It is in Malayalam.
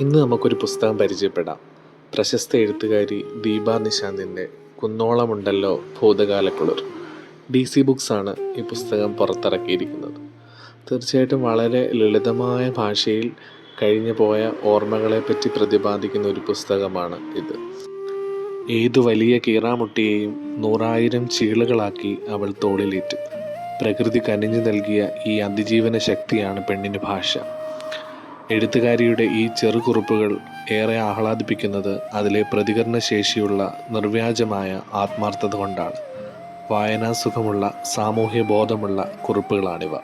ഇന്ന് നമുക്കൊരു പുസ്തകം പരിചയപ്പെടാം. പ്രശസ്ത എഴുത്തുകാരി ദീപ നിശാന്തിന്റെ കുന്നോളമുണ്ടല്ലോ ഭൂതകാലക്കുളിർ. ഡി സി ആണ് ഈ പുസ്തകം പുറത്തിറക്കിയിരിക്കുന്നത്. തീർച്ചയായിട്ടും വളരെ ലളിതമായ ഭാഷയിൽ കഴിഞ്ഞു പോയ ഓർമ്മകളെപ്പറ്റി പ്രതിപാദിക്കുന്ന ഒരു പുസ്തകമാണ് ഇത്. ഏതു വലിയ കീറാമുട്ടിയെയും നൂറായിരം ചീളുകളാക്കി അവൾ തോളിലേറ്റ്. പ്രകൃതി കനിഞ്ഞു നൽകിയ ഈ അതിജീവന ശക്തിയാണ് പെണ്ണിന് ഭാഷ. എഴുത്തുകാരിയുടെ ഈ ചെറുകുറിപ്പുകൾ ഏറെ ആഹ്ലാദിപ്പിക്കുന്നത് അതിലെ പ്രതികരണശേഷിയുള്ള നിർവ്യാജമായ ആത്മാർത്ഥത കൊണ്ടാണ്. വായനാസുഖമുള്ള സാമൂഹ്യ ബോധമുള്ള കുറിപ്പുകളാണിവ.